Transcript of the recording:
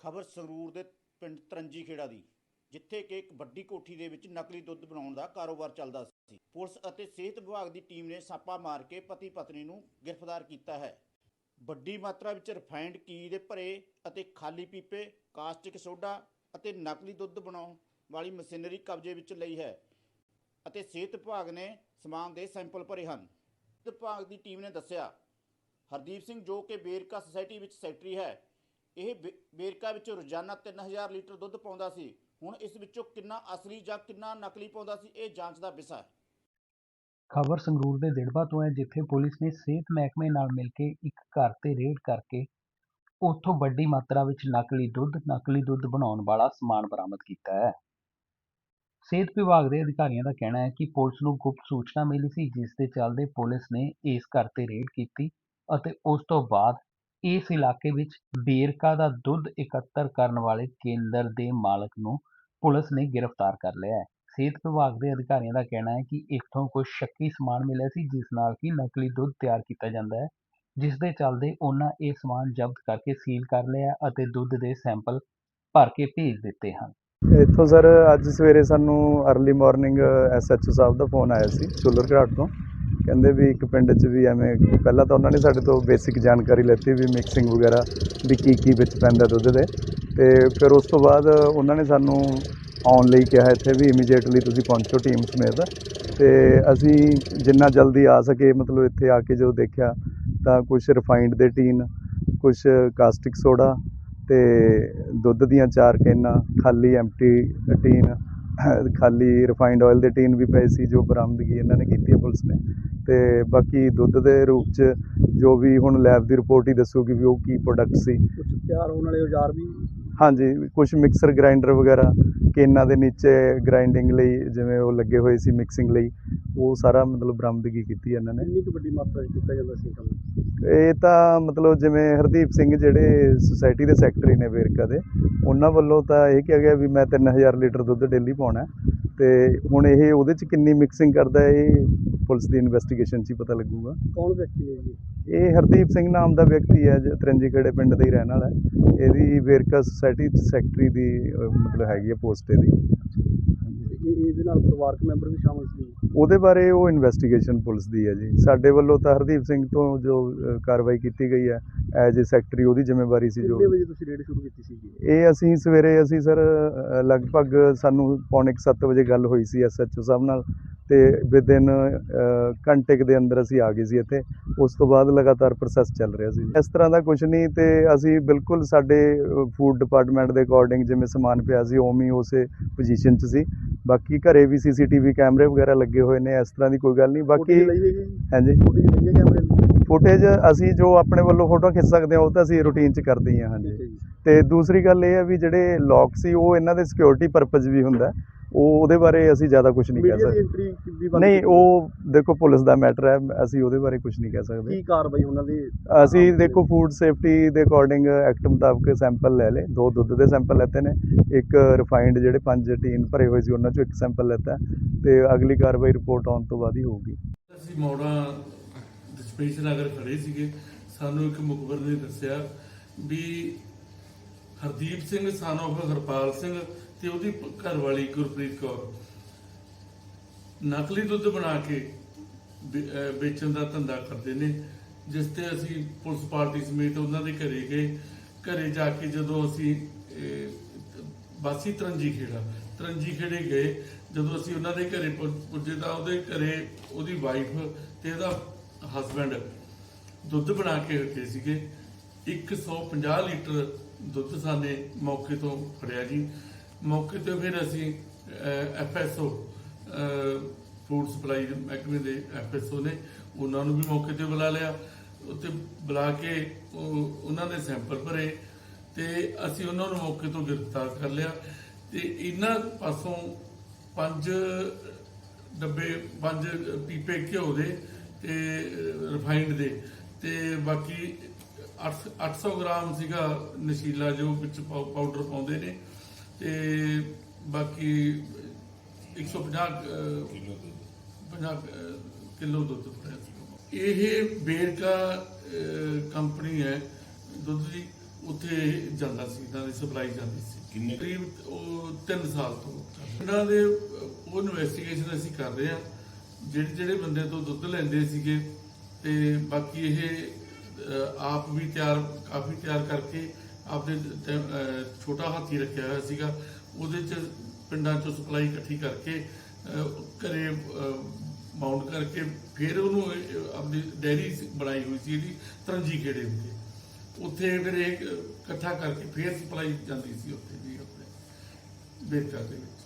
ਖਬਰ ਸੰਗਰੂਰ ਦੇ ਪਿੰਡ ਤਰੰਜੀ ਖੇੜਾ ਦੀ, ਜਿੱਥੇ ਕਿ ਇੱਕ ਵੱਡੀ ਕੋਠੀ ਦੇ ਵਿੱਚ ਨਕਲੀ ਦੁੱਧ ਬਣਾਉਣ ਦਾ ਕਾਰੋਬਾਰ ਚੱਲਦਾ ਸੀ। ਪੁਲਿਸ ਅਤੇ ਸਿਹਤ ਵਿਭਾਗ ਦੀ ਟੀਮ ਨੇ ਛਾਪਾ ਮਾਰ ਕੇ ਪਤੀ ਪਤਨੀ ਨੂੰ ਗ੍ਰਿਫਤਾਰ ਕੀਤਾ ਹੈ। ਵੱਡੀ ਮਾਤਰਾ ਵਿੱਚ ਰਿਫਾਈਨਡ ਕੀ ਦੇ ਭਰੇ ਅਤੇ ਖਾਲੀ ਪੀਪੇ, ਕਾਸਟਿਕ ਸੋਡਾ ਅਤੇ ਨਕਲੀ ਦੁੱਧ ਬਣਾਉਣ ਵਾਲੀ ਮਸ਼ੀਨਰੀ ਕਬਜ਼ੇ ਵਿੱਚ ਲਈ ਹੈ ਅਤੇ ਸਿਹਤ ਵਿਭਾਗ ਨੇ ਸਮਾਨ ਦੇ ਸੈਂਪਲ ਭਰੇ ਹਨ। ਸਿਹਤ ਵਿਭਾਗ ਦੀ ਟੀਮ ਨੇ ਦੱਸਿਆ, ਹਰਦੀਪ ਸਿੰਘ ਜੋ ਕਿ ਬੇਰਕਾ ਸੁਸਾਇਟੀ ਵਿੱਚ ਸੈਕਟਰੀ ਹੈ ਇਹ ਬੇਰਕਾ ਵਿੱਚ ਰੋਜ਼ਾਨਾ 3000 ਲੀਟਰ ਦੁੱਧ ਪਾਉਂਦਾ ਸੀ। ਹੁਣ ਇਸ ਵਿੱਚੋਂ ਕਿੰਨਾ ਅਸਲੀ ਜਾਂ ਕਿੰਨਾ ਨਕਲੀ ਪਾਉਂਦਾ ਸੀ, ਇਹ ਜਾਂਚ ਦਾ ਵਿਸ਼ਾ ਹੈ। ਖਬਰ ਸੰਗਰੂਰ ਦੇ ਦਿੜਬਾ ਤੋਂ ਹੈ, ਜਿੱਥੇ ਪੁਲਿਸ ਨੇ ਸਿਹਤ ਮਹਿਕਮੇ ਨਾਲ ਮਿਲ ਕੇ ਇੱਕ ਘਰ ਤੇ ਰੇਡ ਕਰਕੇ ਉੱਥੋਂ ਵੱਡੀ ਮਾਤਰਾ ਵਿੱਚ ਨਕਲੀ ਦੁੱਧ ਨਕਲੀ ਦੁੱਧ ਬਣਾਉਣ ਵਾਲਾ ਸਮਾਨ ਬਰਾਮਦ ਕੀਤਾ ਹੈ। ਸਿਹਤ ਵਿਭਾਗ ਦੇ ਅਧਿਕਾਰੀਆਂ ਦਾ ਕਹਿਣਾ ਹੈ ਕਿ ਪੁਲਿਸ ਨੂੰ ਗੁਪਤ ਸੂਚਨਾ ਮਿਲੀ ਸੀ, ਜਿਸ ਦੇ ਚੱਲਦੇ ਪੁਲਿਸ ਨੇ ਇਸ ਘਰ ਤੇ ਰੇਡ ਕੀਤੀ ਅਤੇ ਉਸ ਤੋਂ ਬਾਅਦ ਇਸ ਇਲਾਕੇ ਵਿੱਚ ਵੇਰਕਾ ਦਾ ਦੁੱਧ ਇਕੱਤਰ ਕਰਨ ਵਾਲੇ ਕੇਂਦਰ ਦੇ ਮਾਲਕ ਨੂੰ ਪੁਲਿਸ ਨੇ ਗ੍ਰਿਫਤਾਰ ਕਰ ਲਿਆ ਹੈ। ਸਿਹਤ ਵਿਭਾਗ ਦੇ ਅਧਿਕਾਰੀਆਂ ਦਾ ਕਹਿਣਾ ਹੈ ਕਿ ਇੱਥੋਂ ਕੁਝ ਸ਼ੱਕੀ ਸਮਾਨ ਮਿਲਿਆ ਸੀ, ਜਿਸ ਨਾਲ ਕਿ ਨਕਲੀ ਦੁੱਧ ਤਿਆਰ ਕੀਤਾ ਜਾਂਦਾ ਹੈ, ਜਿਸ ਦੇ ਚੱਲਦੇ ਉਹਨਾਂ ਇਹ ਸਮਾਨ ਜ਼ਬਤ ਕਰਕੇ ਸੀਲ ਕਰ ਲਿਆ ਅਤੇ ਦੁੱਧ ਦੇ ਸੈਂਪਲ ਭਰ ਕੇ ਭੇਜ ਦਿੱਤੇ ਹਨ। ਇੱਥੋਂ ਸਰ, ਅੱਜ ਸਵੇਰੇ ਸਾਨੂੰ ਅਰਲੀ ਮਾਰਨਿੰਗ ਐਸਐਚਓ ਸਾਹਿਬ ਦਾ ਫੋਨ ਆਇਆ ਸੀ ਚੁੱਲਰ ਤੋਂ। ਕਹਿੰਦੇ ਵੀ ਇੱਕ ਪਿੰਡ 'ਚ ਵੀ ਐਵੇਂ, ਪਹਿਲਾਂ ਤਾਂ ਉਹਨਾਂ ਨੇ ਸਾਡੇ ਤੋਂ ਬੇਸਿਕ ਜਾਣਕਾਰੀ ਲੈਤੀ ਵੀ ਮਿਕਸਿੰਗ ਵਗੈਰਾ ਵੀ ਕੀ ਕੀ ਵਿੱਚ ਪੈਂਦਾ ਦੁੱਧ ਦੇ। ਤੇ ਫਿਰ ਉਸ ਤੋਂ ਬਾਅਦ ਉਹਨਾਂ ਨੇ ਸਾਨੂੰ ਆਉਣ ਲਈ ਕਿਹਾ ਇੱਥੇ ਵੀ ਇਮੀਡੀਏਟਲੀ ਤੁਸੀਂ ਪਹੁੰਚੋ ਟੀਮ ਸਮੇਤ। ਤੇ ਅਸੀਂ ਜਿੰਨਾ ਜਲਦੀ ਆ ਸਕੇ, ਮਤਲਬ ਇੱਥੇ ਆ ਕੇ ਜਦੋਂ ਦੇਖਿਆ ਤਾਂ ਕੁਝ ਰਿਫਾਈਨਡ ਦੇ ਟੀਨ ਕੁਝ ਕਾਸਟਿਕ ਸੋਡਾ ਤੇ ਦੁੱਧ ਦੀਆਂ ਚਾਰ ਕੈਨਾਂ, ਖਾਲੀ ਐਮਟੀ ਟੀਨ, ਖਾਲੀ ਰਿਫਾਈਨਡ ਆਇਲ ਦੇ ਟੀਨ ਵੀ ਪਏ ਸੀ ਜੋ ਬਰਾਮਦਗੀ ਇਹਨਾਂ ਨੇ ਕੀਤੀ ਹੈ ਪੁਲਿਸ ਨੇ। ਤੇ ਬਾਕੀ ਦੁੱਧ ਦੇ ਰੂਪ ਚ ਜੋ ਵੀ ਹੁਣ ਲੈਬ ਦੀ ਰਿਪੋਰਟ ਹੀ ਦੱਸੂਗੀ ਵੀ ਉਹ ਕੀ ਪ੍ਰੋਡਕਟ ਸੀ। ਕੁਝ ਤਿਆਰ ਹੋਣ ਵਾਲੇ ਔਜ਼ਾਰ ਵੀ? ਹਾਂਜੀ ਕੁਝ ਮਿਕਸਰ ਗ੍ਰਾਈਂਡਰ ਵਗੈਰਾ ਕੇਨਾਂ ਦੇ ਨੀਚੇ ਗ੍ਰਾਈਂਡਿੰਗ ਲਈ ਜਿਵੇਂ ਉਹ ਲੱਗੇ ਹੋਏ ਸੀ ਮਿਕਸਿੰਗ ਲਈ ਉਹ ਸਾਰਾ ਮਤਲਬ ਬਰਾਮਦਗੀ ਕੀਤੀ ਇਹਨਾਂ ਨੇ। ਕਿੰਨੀ ਕੁ ਵੱਡੀ ਮਾਤਰਾ 'ਚ ਕੀਤਾ ਜਾਂਦਾ ਸੀ ਕੰਮ? ਇਹ ਤਾਂ ਮਤਲਬ ਜਿਵੇਂ ਹਰਦੀਪ ਸਿੰਘ ਜਿਹੜੇ ਸੁਸਾਇਟੀ ਦੇ ਸੈਕਟਰੀ ਨੇ ਵੇਰਕਾ ਦੇ ਉਹਨਾਂ ਵੱਲੋਂ ਤਾਂ ਇਹ ਕਿਹਾ ਗਿਆ ਵੀ ਮੈਂ 3000 ਲੀਟਰ ਦੁੱਧ ਡੇਲੀ ਪਾਉਣਾ ਤੇ ਹੁਣ ਇਹ ਉਹਦੇ ਚ ਕਿੰਨੀ ਮਿਕਸਿੰਗ ਕਰਦਾ ਹੈ, ਇਹ ਪੁਲਿਸ ਦੀ ਇਨਵੈਸਟੀਗੇਸ਼ਨ 'ਚ ਹੀ ਪਤਾ ਲੱਗੂਗਾ। ਕੌਣ ਵਿਅਕਤੀ ਨੇ ਜੀ? ਇਹ ਹਰਦੀਪ ਸਿੰਘ ਨਾਮ ਦਾ ਵਿਅਕਤੀ ਹੈ ਜੋ ਤਰੰਜੀ ਖੇੜੇ ਪਿੰਡ ਦਾ ਹੀ ਰਹਿਣ ਵਾਲਾ ਹੈ। ਇਹਦੀ ਵੇਰਕਾ ਸੁਸਾਇਟੀ 'ਚ ਸੈਕਟਰੀ ਦੀ ਅਹ, ਮਤਲਬ ਹੈਗੀ ਹੈ ਪੋਸਟ ਇਹਦੀ। ਇਹ ਇਹਦੇ ਨਾਲ ਪਰਿਵਾਰਕ ਮੈਂਬਰ ਵੀ ਸ਼ਾਮਲ ਸੀ। ਉਹਦੇ ਬਾਰੇ ਉਹ ਇਨਵੈਸਟੀਗੇਸ਼ਨ ਪੁਲਿਸ ਦੀ ਹੈ ਜੀ। ਸਾਡੇ ਵੱਲੋਂ ਤਾਂ ਹਰਦੀਪ ਸਿੰਘ ਤੋਂ ਜੋ ਕਾਰਵਾਈ ਕੀਤੀ ਗਈ ਹੈ ਐਜ਼ ਏ ਸੈਕਟਰੀ ਉਹਦੀ ਜ਼ਿੰਮੇਵਾਰੀ ਸੀ ਜੋ। ਕਿੰਨੇ ਵਜੇ ਤੁਸੀਂ ਰੇਡ ਸ਼ੁਰੂ ਕੀਤੀ ਸੀ ਜੀ ਇਹ ਅਸੀਂ ਸਵੇਰੇ ਅਸੀਂ ਸਰ ਅ, ਲਗਭਗ ਸਾਨੂੰ ਪੌਣੇ 7 ਵਜੇ ਗੱਲ ਹੋਈ ਸੀ ਐਸਐਚਓ ਸਾਹਿਬ ਨਾਲ। ਤੇ ਵਿਦਿਨ ਘੰਟੇ ਦੇ ਅੰਦਰ ਅਸੀਂ ਆ ਗਏ ਸੀ ਇੱਥੇ। ਉਸ ਤੋਂ ਬਾਅਦ ਲਗਾਤਾਰ ਪ੍ਰੋਸੈਸ ਚੱਲ ਰਿਹਾ ਸੀ। ਇਸ ਤਰ੍ਹਾਂ ਦਾ ਕੁਝ ਨਹੀਂ ਤੇ ਅਸੀਂ ਬਿਲਕੁਲ ਸਾਡੇ ਫੂਡ ਡਿਪਾਰਟਮੈਂਟ ਦੇ ਅਕੋਰਡਿੰਗ ਜਿਵੇਂ ਸਮਾਨ ਪਿਆ ਸੀ ਉਵੇਂ ਉਸੇ ਪੋਜੀਸ਼ਨ 'ਚ ਸੀ। ਬਾਕੀ ਘਰੇ ਵੀ ਸੀਸੀਟੀਵੀ ਕੈਮਰੇ ਵਗੈਰਾ ਲੱਗੇ ਹੋਏ ਨੇ ਇਸ ਤਰ੍ਹਾਂ ਦੀ ਕੋਈ ਗੱਲ ਨਹੀਂ। ਬਾਕੀ ਹਾਂਜੀ। ਫੁਟੇਜ ਅਸੀਂ ਜੋ ਆਪਣੇ ਵੱਲੋਂ ਫੋਟੋ ਖਿੱਚ ਸਕਦੇ ਹਾਂ ਉਹ ਤਾਂ ਅਸੀਂ ਰੂਟੀਨ 'ਚ ਕਰਦੇ ਹੀ ਹਾਂਜੀ। ਤੇ ਦੂਸਰੀ ਗੱਲ ਇਹ ਹੈ ਵੀ ਜਿਹੜੇ ਲੌਕ ਸੀ ਉਹ ਇਹਨਾਂ ਦੇ ਸਿਕਿਉਰਿਟੀ ਪਰਪਸ ਵੀ ਹੁੰਦਾ। ਉਹ ਉਹਦੇ ਬਾਰੇ ਅਸੀਂ ਜ਼ਿਆਦਾ ਕੁਝ ਨਹੀਂ ਕਹਿ ਸਕਦੇ। ਨਹੀਂ ਉਹ ਦੇਖੋ ਪੁਲਿਸ ਦਾ ਮੈਟਰ ਹੈ ਅਸੀਂ ਉਹਦੇ ਬਾਰੇ ਕੁਝ ਨਹੀਂ ਕਹਿ ਸਕਦੇ। ਕੀ ਕਾਰਵਾਈ ਉਹਨਾਂ ਦੀ? ਅਸੀਂ ਦੇਖੋ ਫੂਡ ਸੇਫਟੀ ਦੇ ਅਕੋਰਡਿੰਗ ਐਕਟ ਮੁਤਾਬਕ ਸੈਂਪਲ ਲੈ ਲਏ। ਦੋ ਦੁੱਧ ਦੇ ਸੈਂਪਲ ਲੈਤੇ ਨੇ। ਇੱਕ ਰਿਫਾਈਨਡ ਜਿਹੜੇ ਪੰਜ ਟੀਨ ਭਰੇ ਹੋਏ ਸੀ ਉਹਨਾਂ ਚੋਂ ਇੱਕ ਸੈਂਪਲ ਲੈਤਾ ਤੇ ਅਗਲੀ ਕਾਰਵਾਈ ਰਿਪੋਰਟ ਆਉਣ ਤੋਂ ਬਾਅਦ ਹੀ ਹੋਊਗੀ। ਅਸੀਂ ਮੌੜਾ ਸਪੇਸ ਨਗਰ ਖੜੇ ਸੀਗੇ। ਸਾਨੂੰ ਇੱਕ ਮੁਖਬਰ ਨੇ ਦੱਸਿਆ ਵੀ ਹਰਦੀਪ ਸਿੰਘ, son of ਹਰਪਾਲ ਸਿੰਘ ਤੇ ਉਹਦੀ ਘਰ ਵਾਲੀ ਗੁਰਪ੍ਰੀਤ ਕੌਰ। ਨਕਲੀ ਦੁੱਧ ਬਣਾ ਕੇ ਵੇਚਣ ਦਾ ਧੰਦਾ ਕਰਦੇ ਨੇ, ਜਿਸ ਤੇ ਅਸੀਂ ਪੁਲਿਸ ਪਾਰਟੀ ਸਮੇਤ ਉਹਨਾਂ ਦੇ ਘਰੇ ਗਏ। ਘਰੇ ਜਾ ਕੇ ਜਦੋਂ ਅਸੀਂ ਬਾਸੀ ਤਰੰਜੀ ਖੇੜਾ ਤਰੰਜੀ ਖੇੜੇ ਗਏ। ਜਦੋਂ ਅਸੀਂ ਉਹਨਾਂ ਦੇ ਘਰੇ ਪੁੱਜੇ ਤਾਂ ਉਹਦੇ ਘਰੇ ਉਹਦੀ ਵਾਈਫ ਤੇ ਉਹਦਾ ਹਸਬੰਡ ਦੁੱਧ ਬਣਾ ਕੇ ਰੱਖੇ ਸੀਗੇ। 150 ਲੀਟਰ ਦੁੱਧ ਸਾਨੇ ਮੌਕੇ ਤੋਂ ਫੜਿਆ ਜੀ। ਮੌਕੇ ਤੇ ਫਿਰ ਅਸੀਂ ਐਫਐਸਓ ਫੂਡ ਸਪਲਾਈ ਮਹਿਕਮੇ ਦੇ ਐਫਐਸਓ ਨੇ ਉਹਨਾਂ ਨੂੰ ਵੀ ਮੌਕੇ ਤੇ ਬੁਲਾ ਲਿਆ। ਉੱਥੇ ਬੁਲਾ ਕੇ ਉਹਨਾਂ ਦੇ ਸੈਂਪਲ ਭਰੇ ਤੇ ਅਸੀਂ ਉਹਨਾਂ ਨੂੰ ਮੌਕੇ ਤੋਂ ਗ੍ਰਿਫਤਾਰ ਕਰ ਲਿਆ। ਤੇ ਇਹਨਾਂ ਪਾਸੋਂ ਪੰਜ ਡੱਬੇ, ਪੰਜ ਪੀਪੇ ਘਿਓ ਦੇ ਤੇ ਰਿਫਾਈਨਡ ਦੇ ਤੇ ਬਾਕੀ 800 ਗ੍ਰਾਮ ਸੀਗਾ ਨਸ਼ੀਲਾ ਜੋ ਵਿੱਚ ਪਾਊਡਰ ਪਾਉਂਦੇ ਨੇ ਤੇ ਬਾਕੀ 150 ਕਿਲੋ 50 ਕਿਲੋ ਦੁੱਧ ਫੜਿਆ ਸੀ। ਇਹ ਬੇਰਕਾ ਕੰਪਨੀ ਹੈ ਦੁੱਧ ਦੀ ਉੱਥੇ ਜਾਂਦਾ ਸੀ ਇਹਨਾਂ ਦੀ ਸਪਲਾਈ ਜਾਂਦੀ ਸੀ। ਕਿੰਨੇ ਕਰੀਬ ਉਹ 3 ਸਾਲ ਤੋਂ। ਇਹਨਾਂ ਦੇ ਉਹ ਇਨਵੈਸਟੀਗੇਸ਼ਨ ਅਸੀਂ ਕਰ ਰਹੇ ਹਾਂ ਜਿਹੜੇ ਜਿਹੜੇ ਬੰਦੇ ਤੋਂ ਦੁੱਧ ਲੈਂਦੇ ਸੀਗੇ ਤੇ ਬਾਕੀ ਇਹ ਆਪ ਵੀ ਤਿਆਰ ਕਾਫੀ ਤਿਆਰ ਕਰਕੇ ਆਪਦੇ ਛੋਟਾ ਹਾਥੀ ਰੱਖਿਆ ਹੋਇਆ ਸੀਗਾ। ਉਹਦੇ ਚ ਪਿੰਡਾਂ ਚੋਂ ਸਪਲਾਈ ਇਕੱਠੀ ਕਰਕੇ ਘਰੇ ਮਾਊਂਟ ਕਰਕੇ ਫਿਰ ਉਹਨੂੰ ਆਪਣੀ ਆਪਦੀ ਡੈਰੀ ਬਣਾਈ ਹੋਈ ਸੀ ਇਹਦੀ ਤਰੰਜੀ ਖੇੜੇ ਉੱਤੇ ਉੱਥੇ ਫਿਰ ਇਹ ਇਕੱਠਾ ਕਰਕੇ ਫਿਰ ਸਪਲਾਈ ਜਾਂਦੀ ਸੀ ਉੱਥੇ ਜੀ ਆਪਣੇ ਬੇਕਾ ਦੇ ਵਿੱਚ।